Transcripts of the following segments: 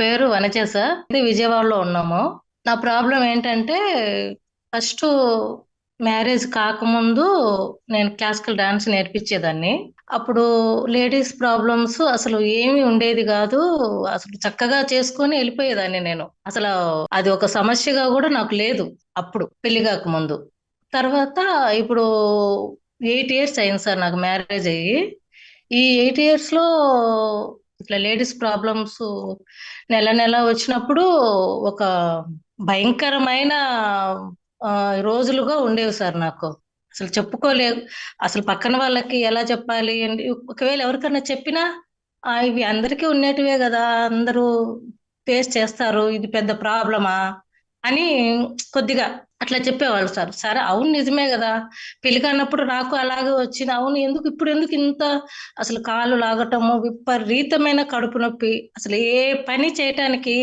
పేరు వనజ సార్. విజయవాడలో ఉన్నాము. నా ప్రాబ్లం ఏంటంటే ఫస్ట్ మ్యారేజ్ కాకముందు నేను క్లాసికల్ డాన్స్ నేర్పించేదాన్ని. అప్పుడు లేడీస్ ప్రాబ్లమ్స్ అసలు ఏమి ఉండేది కాదు. అసలు చక్కగా చేసుకొని వెళ్ళిపోయేదాన్ని నేను. అసలు అది ఒక సమస్యగా కూడా నాకు లేదు అప్పుడు పెళ్ళి కాకముందు. తర్వాత ఇప్పుడు ఎయిట్ ఇయర్స్ అయింది సార్ నాకు మ్యారేజ్ అయ్యి. ఈ ఎయిట్ ఇయర్స్లో ఇట్లా లేడీస్ ప్రాబ్లమ్స్ నెల నెల వచ్చినప్పుడు ఒక భయంకరమైన రోజులుగా ఉండేవి సార్ నాకు. అసలు చెప్పుకోలేదు అసలు పక్కన వాళ్ళకి ఎలా చెప్పాలి ఏంటి ఒకవేళ ఎవరికైనా చెప్పినా ఇవి అందరికీ ఉండేటివే కదా అందరూ ఫేస్ చేస్తారు. ఇది పెద్ద ప్రాబ్లమా? అని కొద్దిగా అట్లా చెప్పేవాళ్ళు సార్. సరే అవును నిజమే కదా. పెళ్ళి కానప్పుడు నాకు అలాగే వచ్చింది. అవును ఎందుకు? ఇప్పుడు ఎందుకు ఇంత అసలు కాళ్ళు లాగటము విపరీతమైన కడుపు నొప్పి. అసలు ఏ పని చేయటానికి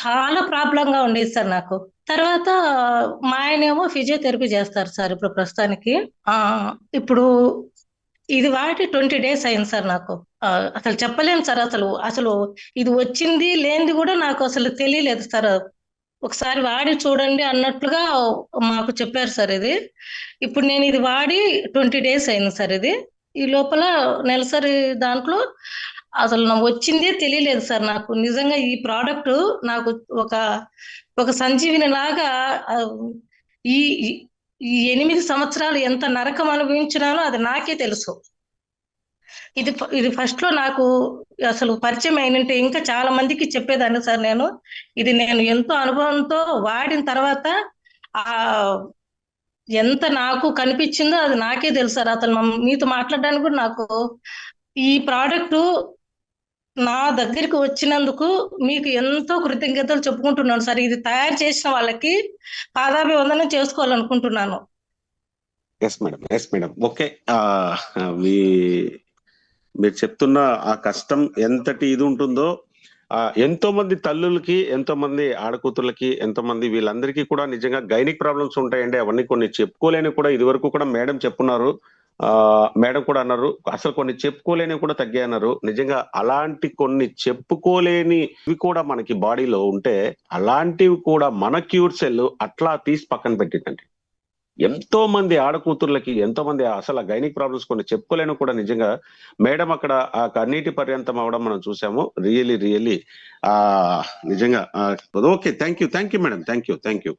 చాలా ప్రాబ్లంగా ఉండేది సార్ నాకు. తర్వాత మా ఆయనేమో ఫిజియోథెరపీ చేస్తారు సార్ ఇప్పుడు ప్రస్తుతానికి. ఆ ఇప్పుడు ఇది వాటి ట్వంటీ డేస్ అయింది సార్ నాకు. అసలు చెప్పలేను సార్ అసలు. అసలు ఇది వచ్చింది లేనిది కూడా నాకు అసలు తెలియలేదు సార్. ఒకసారి వాడి చూడండి అన్నట్లుగా మాకు చెప్పారు సార్ ఇది. ఇప్పుడు నేను ఇది వాడి ట్వంటీ డేస్ అయింది సార్ ఇది. ఈ లోపల నెలసరి దాంట్లో అసలు నాకు వచ్చిందే తెలియలేదు సార్ నాకు. నిజంగా ఈ ప్రోడక్ట్ నాకు ఒక ఒక సంజీవిని లాగా ఈ- ఈ ఎనిమిది సంవత్సరాలు ఎంత నరకం అనుభవించినానో అది నాకే తెలుసు. ఇది ఇది ఫస్ట్లో నాకు అసలు పరిచయం అయినంటే ఇంకా చాలా మందికి చెప్పేదాన్ని సార్ నేను. ఇది నేను ఎంతో అనుభవంతో వాడిన తర్వాత ఆ ఎంత నాకు కనిపించిందో అది నాకే తెలుసు సార్. అతను మీతో మాట్లాడడానికి కూడా నాకు ఈ ప్రోడక్ట్ నా దగ్గరికి వచ్చినందుకు మీకు ఎంతో కృతజ్ఞతలు చెప్పుకుంటున్నాను సార్. ఇది తయారు చేసిన వాళ్ళకి పాదాభివందనం చేసుకోవాలనుకుంటున్నాను. Yes madam yes madam okay మీ మీరు చెప్తున్న ఆ కష్టం ఎంతటి ఇది ఉంటుందో ఆ, ఎంతో మంది తల్లులకి ఎంతో మంది ఆడకూతుర్లకి ఎంతో మంది వీళ్ళందరికీ కూడా నిజంగా గైనిక్ ప్రాబ్లమ్స్ ఉంటాయండి. అవన్నీ కొన్ని చెప్పుకోలేని కూడా ఇది వరకు కూడా మేడం చెప్పున్నారు. ఆ మేడం కూడా అన్నారు. అసలు కొన్ని చెప్పుకోలేని కూడా తగ్గాయన్నారు నిజంగా అలాంటి కొన్ని చెప్పుకోలేనివి కూడా మనకి బాడీలో ఉంటే అలాంటివి కూడా మన క్యూర్ సెల్ అట్లా తీసి పక్కన పెట్టిందండి. ఎంతో మంది ఆడకూతుర్లకి ఎంతో మంది అసలు గైనిక్ ప్రాబ్లమ్స్ కొన్ని చెప్పుకోలేను కూడా నిజంగా. మేడం అక్కడ ఆ కన్నీటి పర్యంతం అవడం మనం చూసాము. రియలీ రియలీ ఆ నిజంగా okay thank you thank you madam thank you thank you